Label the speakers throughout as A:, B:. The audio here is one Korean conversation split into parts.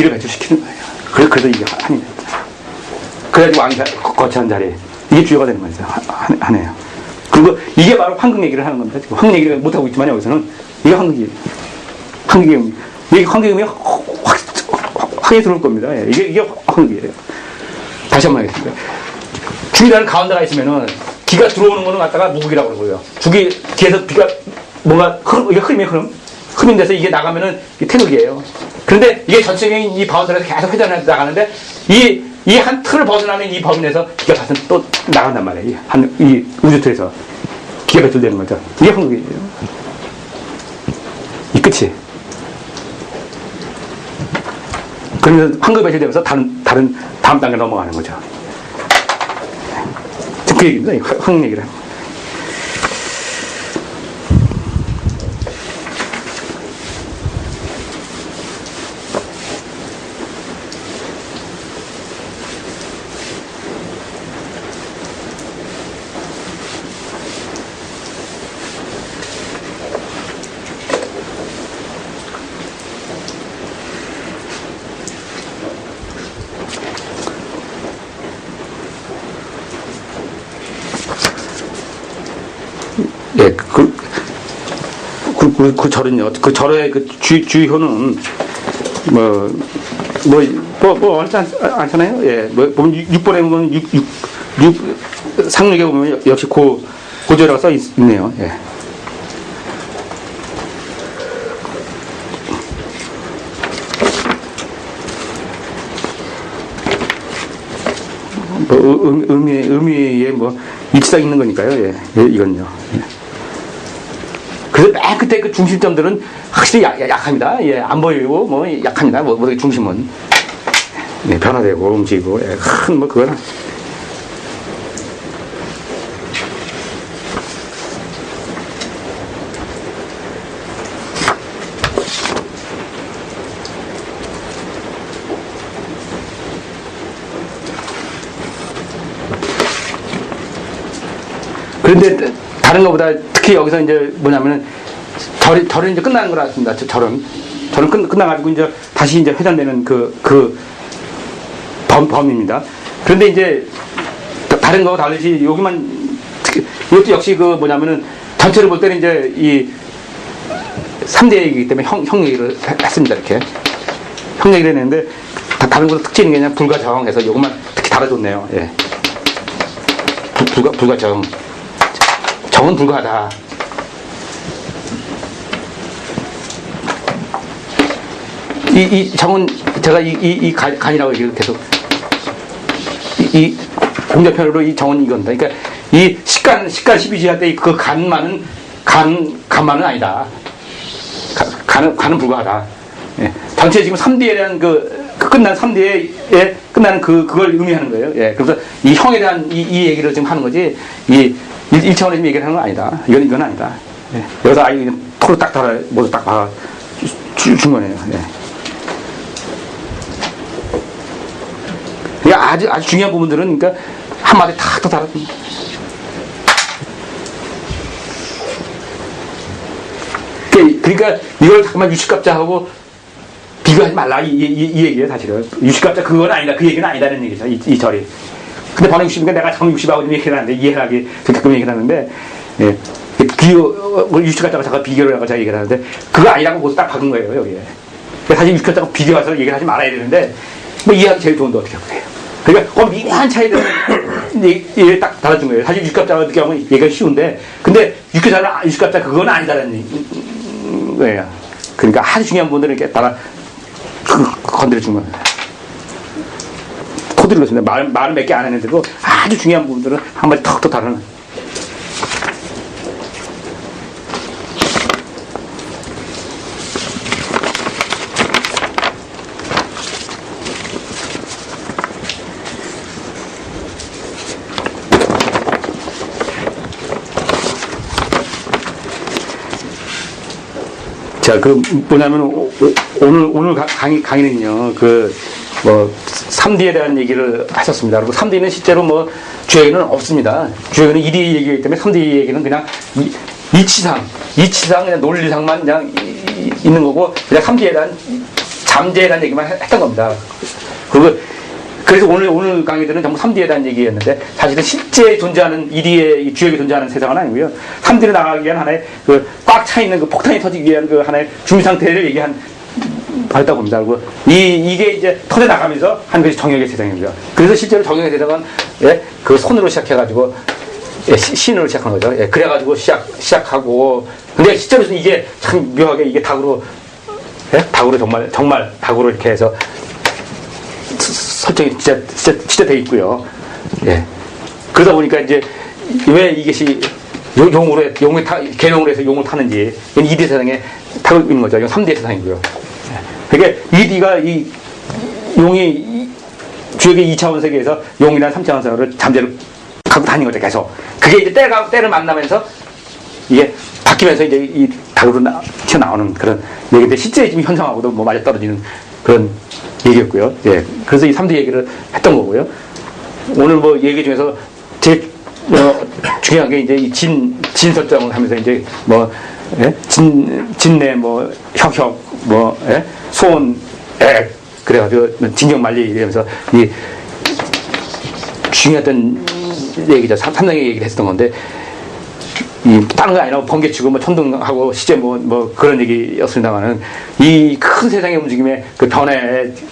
A: 기를 배출시키는 거예요. 그래, 그래서 이게 한이 그래가지고 왕이 거- 거처한 자리에 이게 주요가 되는 거죠. 한, 한, 한 해요. 그리고 이게 바로 황금 얘기를 하는 겁니다. 황금 얘기를 못하고 있지만 여기서는 이게 황금 얘기. 황금 얘기. 이게 황금 얘기 확, 확, 확에 들어올 겁니다. 예, 이게, 이게 황금 얘기예요. 다시 한 번 하겠습니다. 죽이라는 가운데가 있으면은 기가 들어오는 거는 갖다가 무국이라고 그러고요. 죽이 뒤에서 비가 뭔가 흐름, 이게 흐름이 흐름. 흐름 돼서 이게 나가면은 태극이에요. 그런데 이게 전체적인 이 바운드에서 계속 회전해 나가는데 이, 이 한 틀을 벗어나는 이 범위 내에서 기가 다시 또 나간단 말이에요. 이, 한, 이 우주 틀에서. 기가 배출되는 거죠. 이게 한국이에요. 이 끝이. 그러면 황금 배출되면서 다른, 다른, 다음 단계 넘어가는 거죠. 그 얘기입니다. 이 황- 황금 얘기를. 하는 거예요. 예, 그, 그, 그, 그 절은요, 그 절의 그 주, 주효는, 뭐, 뭐, 뭐, 뭐, 어렵지 않, 않잖아요. 예, 뭐, 보면 6번에 보면 6, 6, 6, 상륙에 보면 역시 고, 고절이라고 써 있, 네요 예. 뭐, 의- 의미, 의미에 뭐, 일치상 있는 거니까요. 예, 예, 이건요. 예. 끝에 그 중심점들은 확실히 약, 약합니다. 예, 안 보이고, 뭐, 약합니다. 뭐, 뭐, 중심은. 예, 변화되고, 움직이고, 예, 큰, 뭐, 그거는. 그런데 다른 것보다 특히 여기서 이제 뭐냐면은 절이, 절이 이제 끝나는 거라 했습니다. 저- 절은. 절은 끝, 끝나가지고 이제 다시 이제 회전되는 그, 그 범, 범입니다. 그런데 이제 다- 다른 거와 다르지 여기만 이것도 역시 그 뭐냐면은 전체를 볼 때는 이제 이 3대 얘기이기 때문에 형, 형 얘기를 했- 했습니다. 이렇게. 형 얘기를 했는데 다, 다른 것도 특징이 그냥 불과 저항해서 요것만 특히 달아줬네요. 예. 불, 불가, 불가 저항. 정은 불가하다. 이, 이 정은 제가 이, 이, 이 간- 간이라고 얘기를 계속 이, 이 공자편으로 이 정은 이건다. 그러니까 이 식간 식간 12지할 때그 간만은 간 간만은 아니다. 가- 간은 간은 불가하다. 예. 전체 지금 3D에 대한 그, 그 끝난 3D에 끝나는 그 그걸 의미하는 거예요. 예. 그래서 이 형에 대한 이, 이 얘기를 지금 하는 거지 이 1, 차원의 얘기를 하는 건 아니다. 이건 이건 아니다. 예. 여기서 아이 토로 딱 달아 모두 딱 박아 주- 준 거네요. 예. 이게 아주 아주 중요한 부분들은 그러니까 한 마디 탁더 달았습니다. 그- 그러니까 이걸 잠깐만 유식갑자하고 비교하지 말라 이, 이, 이, 이 얘기예요 사실은 유식갑자 그건 아니다 그 얘기는 아니다는 얘기죠 이, 이 절이 근데 번호 60이니까 내가 정 60하고 좀 얘기를 하는데 이해하기 좀 가끔 얘기를 하는데 예. 비교 어, 유식갑자가 잠깐 비교를 하고 제가 얘기를 하는데 그거 아니라고 모두 딱 박은 거예요 여기에 사실 유식갑자가 비교해서 얘기를 하지 말아야 되는데 뭐 이해하기 제일 좋은데 어떻게 그래요 그러니까 어 미묘한 차이들을 얘기를 딱 달아준 거예요 사실 유식갑자가 어떻게 하면 얘기가 쉬운데 근데 유식갑자는 유식갑자 그건 아니다라는 얘기 거예요. 그러니까 아주 중요한 부분들을 이렇게 따라 그, 건드려 준 거예요. 코드를 넣습니다. 말, 말을 몇 개 안 했는데도 아주 중요한 부분들은 한 마디 턱턱 다루는. 자, 그 뭐냐면 오늘 오늘 가- 강의 강의는요. 그 뭐 3D에 대한 얘기를 하셨습니다. 그리고 3D는 실제로 뭐 주역에는 없습니다. 주역에는 2D 얘기이기 때문에 3D 얘기는 그냥 이, 이치상, 이치상 그냥 논리상만 그냥 이- 이- 있는 거고 그냥 3D에 대한 잠재에 대한 얘기만 해- 했던 겁니다. 그리고 그래서 오늘 오늘 강의들은 전부 3D에 대한 얘기였는데 사실은 실제 존재하는 2D의 이 주역이 존재하는 세상은 아니고요. 3D로 나가기 위한 하나의 그 꽉 차 있는 그 폭탄이 터지기 위한 그 하나의 준비 상태를 얘기한 바였다고 봅니다. 그리고 이 이게 이제 터져 나가면서 한 것이 정역의 세상입니다. 그래서 실제로 정역의 세상은 예, 그 손으로 시작해가지고 예, 시- 신으로 시작한 거죠. 예, 그래가지고 시작 시작하고 근데 실제로는 이게 참 묘하게 이게 닭으로 예? 닭으로 정말 정말 닭으로 이렇게 해서 설정이 진짜, 진짜, 진짜 돼 있고요. 예. 그러다 보니까 이제 왜 이것이 요- 용으로, 해- 용을 타, 개용으로 해서 용을 타는지, 이건 2D 세상에 타고 있는 거죠. 이건 3D 세상이고요. 예. 그러니까 2D가 이 용이 이 주역의 2차원 세계에서 용이나 3차원 세계를 잠재를 갖고 다니는 거죠. 계속. 그게 이제 때가, 때를 만나면서 이게 바뀌면서 이제 이 닭으로 나, 튀어나오는 그런 얘기인데 실제 지금 현상하고도 뭐 맞아 떨어지는 그런 얘기였고요. 예. 그래서 이 3D 얘기를 했던 거고요. 오늘 뭐 얘기 중에서 제일 어, 중요한 게 이제 이 진, 진 설정을 하면서 이제 뭐, 예? 진, 진내 뭐, 혁혁, 뭐, 예? 소원, 액, 그래가지고 진경 말리 이러면서 이 중요했던 얘기죠. 삼- 삼성의 얘기를 했었던 건데, 이 다른 거 아니라 번개치고 뭐 천둥하고 시제 뭐, 뭐 그런 얘기였습니다만은 이 큰 세상의 움직임에 그 변화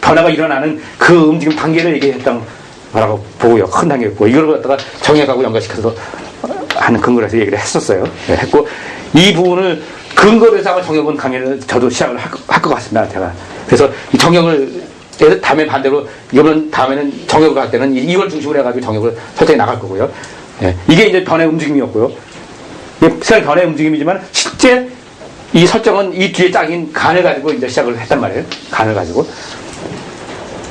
A: 변화가 일어나는 그 움직임 단계를 얘기했던 거라고 보고요. 큰 단계였고. 이걸 갖다가 정액하고 연결시켜서 하는 근거로 해서 얘기를 했었어요. 예, 했고 이 부분을 근거로 해서 아마 정역은 강의를 저도 시작을 할 것 같습니다 제가. 그래서 이 그래서 다음에 반대로 이거는 다음에는 정역을 할 때는 이- 이걸 중심으로 해가지고 정역을 설정해 나갈 거고요. 예, 이게 이제 변의 움직임이었고요 세상 변의 움직임이지만 실제 이 설정은 이 뒤에 짝인 간을 가지고 이제 시작을 했단 말이에요. 간을 가지고.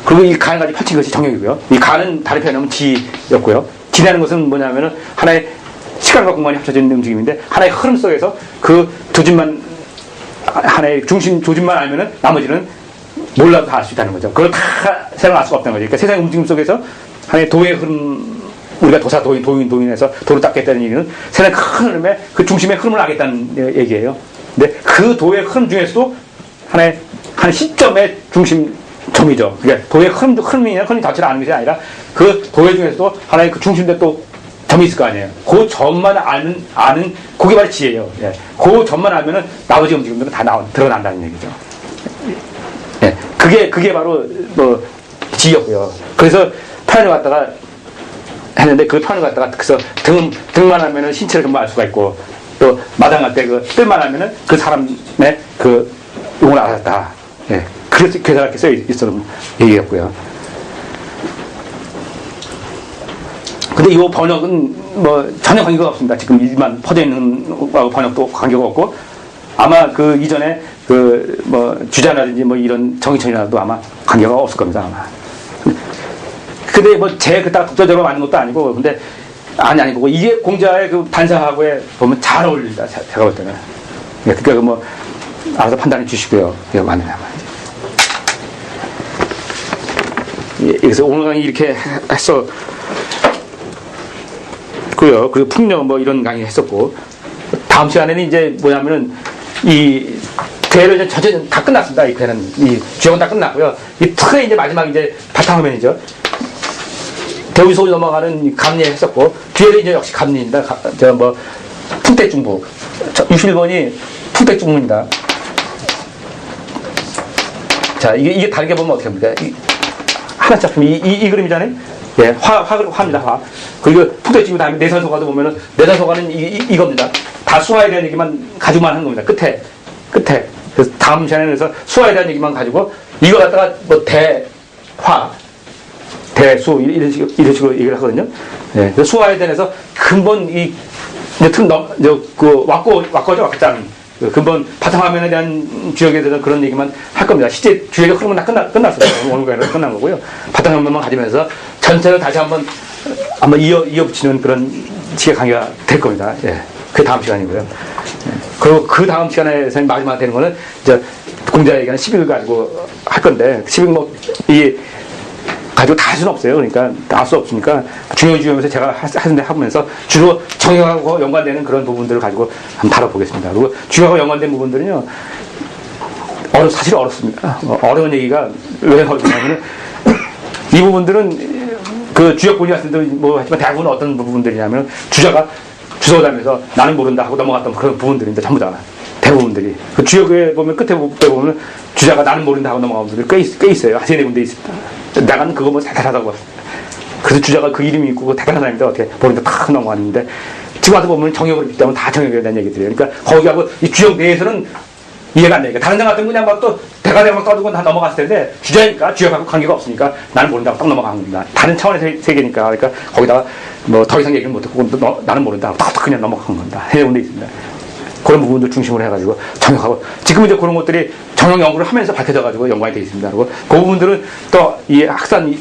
A: 그리고 이 간을 가지고 펼친 것이 정역이고요. 이 간은 다른 표현하면 지였고요. 지라는 것은 뭐냐면은 하나의 시간과 공간이 합쳐진 움직임인데 하나의 흐름 속에서 그 조짐만 하나의 중심 조짐만 알면은 나머지는 몰라도 다 알 수 있다는 거죠. 그걸 다알 수가 없다는 거죠. 그러니까 세상의 움직임 속에서 하나의 도의 흐름 우리가 도사 도인 도인 도인에서 도를 닦겠다는 얘기는 세상의 큰 흐름에 그 중심의 흐름을 알겠다는 얘기예요. 근데 그 도의 흐름 중에서도 하나의 한 시점의 중심 점이죠. 그러니까 도의 흐름 흐름이냐 흐름 자체를 아는 것이 아니라 그 도의 중에서도 하나의 그 중심대 또 점이 있을 거 아니에요. 그 점만 아는 아는 그게 바로 지혜예요. 예. 그 점만 알면은 나머지 움직임들은 다 나와 드러난다는 얘기죠. 예. 그게 그게 바로 뭐 지였고요. 그래서 표현을 갖다가 했는데 그 표현을 갖다가 그래서 등 등만 하면은 신체를 전부 알 수가 있고 또 마당할 때 그 뜰만 하면은 그 사람의 그 용을 알았다. 예. 그래서 괴사롭게 써 있었던 얘기였고요. 근데 이 번역은 뭐 전혀 관계가 없습니다. 지금 일만 퍼져 있는 번역도 관계가 없고 아마 그 이전에 그 뭐 주자라든지 뭐 이런 정의천이라도 아마 관계가 없을 겁니다. 아마. 근데 뭐 제 그딱 독자적으로 만든 것도 아니고 근데 아니 아니고 이게 공자의 그 반사하고에 보면 잘 어울린다. 제- 제가 볼 때는. 예, 그러니까 그뭐 알아서 판단해 주시고요. 이거 맞느냐 말이죠. 예, 그래서 오늘 강의 이렇게 했어. 고요. 그리고 풍력 뭐 이런 강의 했었고 다음 시간에는 이제 뭐냐면은 이 대회를 이제 전체 다 끝났습니다. 이 대회는 이 주역은 다 끝났고요. 이 특히 이제 마지막 이제 바탕화면이죠. 대우 서울 넘어가는 이 감리 했었고 뒤에는 이제 역시 감리입니다. 저뭐 풍택중부 61번이 풍택중부입니다. 자 이게 이게 다르게 보면 어떻게 합니까? 이, 하나 작품 이, 이, 이 그림이잖아요. 예, 화, 화, 화입니다, 화. 그리고 풍대지구 다음에 내산소가도 보면은, 내산소가는 이, 이, 이 겁니다. 다 수화에 대한 얘기만 가지고만 한 겁니다. 끝에, 끝에. 그래서 다음 시간에 서 수화에 대한 얘기만 가지고, 이거 갖다가 뭐 대 화, 대수, 이런 식으로, 이런 식으로 얘기를 하거든요. 예, 그래서 수화에 대해서 근본 이, 이제 특 넘, 저, 그, 왔고, 왔고죠, 왔장. 그 근본 바탕화면에 대한 주역에 대해서 그런 얘기만 할 겁니다. 실제 주역의 흐름은 다 끝나, 끝났어요. 오늘 강의는 끝난 거고요. 바탕화면만 가지면서 전체를 다시 한번, 한번 이어, 이어붙이는 그런 식의 강의가 될 겁니다. 예. 그 다음 시간이고요. 예. 그리고 그 다음 시간에 선 마지막 되는 거는 이제 공자 얘기하는 10일 가지고 할 건데, 10일 뭐, 이, 가지고 다 할 수는 없어요. 그러니까 다 할 수 없으니까 중요 중요면서 제가 하는데 하면서 주로 정형하고 연관되는 그런 부분들을 가지고 한번 다뤄보겠습니다. 그리고 중요하고 연관된 부분들은요. 어려, 사실 어렵습니다. 어, 어려운 얘기가 왜 어렵냐면 이 부분들은 그 주역본이 같은 데뭐 하지만 대부분 어떤 부분들이냐면 주자가 주소다면서 나는 모른다 하고 넘어갔던 그런 부분들인데 전부 다 대부분들이 그 주역에 보면 끝에 보면 주자가 나는 모른다 하고 넘어간 분들이 꽤, 있, 꽤 있어요. 한 세네 군데 있습니다. 나는 그거 뭐 대단하다고. 그래서 주자가 그 이름이 있고 그 대단한 사람인데 어떻게 모른다 탁 넘어갔는데 지금 와서 보면 정역을 때문에 다 대한 얘기들이에요. 그러니까 거기하고 이 주역 내에서는 이해가 안 되니까 다른 장 같은 건 그냥 막 또 대가대가 떠들고 다 넘어갔을 텐데 주자니까 주역하고 관계가 없으니까 나는 모른다고 딱 넘어간 겁니다. 다른 차원의 세- 세계니까 그러니까 거기다가 뭐 더 이상 얘기를 못하고 너- 나는 모른다 딱 그냥 넘어간 겁니다. 세 군데 있습니다. 그런 부분들 중심으로 해가지고 정역하고 지금 이제 그런 것들이 정역 연구를 하면서 밝혀져가지고 연관이 되어 있습니다. 그리고 그 부분들은 또 이 학산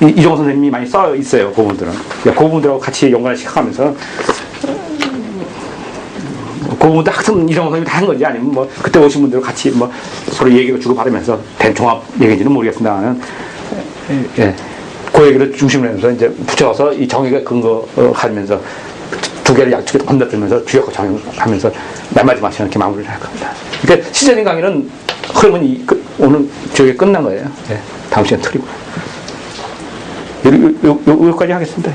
A: 이종호 선생님이 많이 써 있어요. 그 부분들은 그 부분들하고 같이 연관을 시작하면서 그 부분도 학습 이종 선생님이 다 한 건지 아니면 뭐 그때 오신 분들 같이 뭐 서로 얘기를 주고 받으면서 된 종합 얘기인지는 모르겠습니다만은 예. 그 얘기를 중심으로 해서 이제 붙여서 이 정의가 근거하면서 두 개를 약속에 건너들면서 주역과 정의하면서 몇 마디 마치 이렇게 마무리를 할 겁니다. 그러니까 시제인 강의는 흐름은 이, 그, 오늘 저게 끝난 거예요. 예. 다음 시간 틀리고. 요, 요, 요, 여기까지 하겠습니다.